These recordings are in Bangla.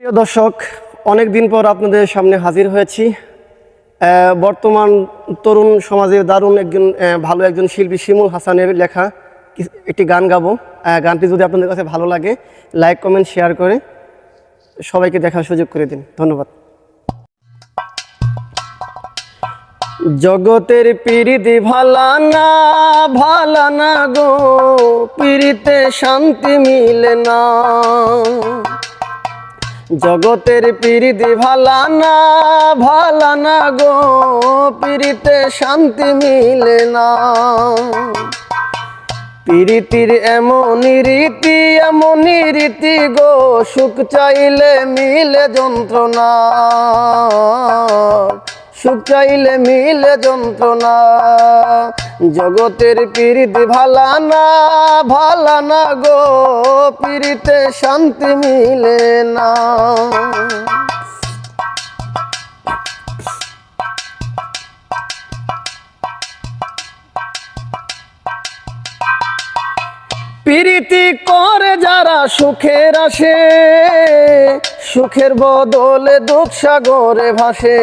প্রিয় দর্শক, অনেক দিন পর আপনাদের সামনে হাজির হয়েছি। বর্তমান তরুণ সমাজে দারুণ একজন ভালো একজন শিল্পী শিমুল হাসানের লেখা একটি গান গাবো। গানটি যদি আপনাদের কাছে ভালো লাগে, লাইক, কমেন্ট, শেয়ার করে সবাইকে দেখার সুযোগ করে দিন। ধন্যবাদ। জগতের পিরিতি ভালা না ভালা না গো পিরিতে শান্তি মিলে না। জগতের পিরিতি ভালা না ভালা না গো, পিরিতে শান্তি মিলে না। পিরিতির এমনি রীতি, এমন রীতি গো, সুখ চাইলে মিলে যন্ত্রণা। চাইলে মিলে যন্ত্রণা। জগতের পিরিতি ভালা না ভালা না গো পিরিতে শান্তি মিলে না। প্রীতি করে যারা সুখের আসে সুখের বদলে দুঃখ সাগরে ভাসে।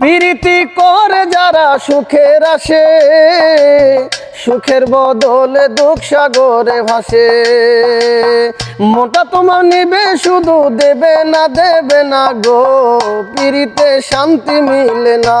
প্রীতি করে যারা সুখের আসে, সুখের বদলে দুঃখ সাগরে ভাসে। মোটা তোমার নিবে শুধু দেবে না দেবে না গো পিড়িতে শান্তি মিলে না।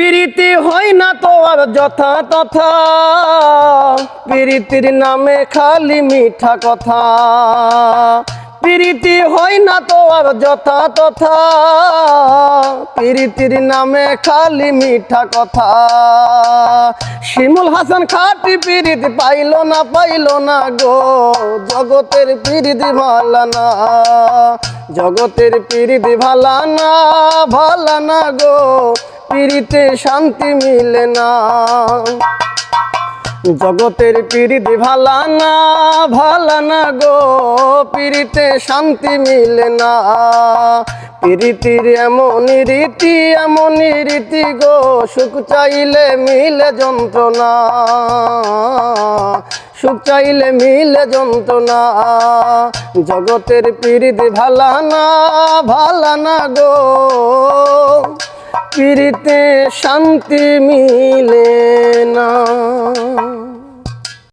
প্রীতি হয় না তো আর যথা তথা। প্রীতির নামে খালি মিঠা কথা। প্রীতি হয় না তো আর যথা তথা। প্রীতির নামে খালি মিঠা কথা। শিমুল হাসান খাটি পিরিতি পাইল না পাইল না গো। জগতের পিরিতি ভালা না। জগতের পিরিতি ভালা না ভালা না গো। পিড়িতে শান্তি মিলে না। জগতের পিড়িতে ভালা না ভালা না গো, পিড়িতে শান্তি মিলে না। পিড়িতির এমনই রীতি এমনই রীতি গো, সুখ চাইলে মিলে যন্ত্রণা। সুখ চাইলে মিলে যন্ত্রণা। জগতের পিড়িতে ভালা না ভালা না গো। পৃথিবীতে শান্তি মিলে না।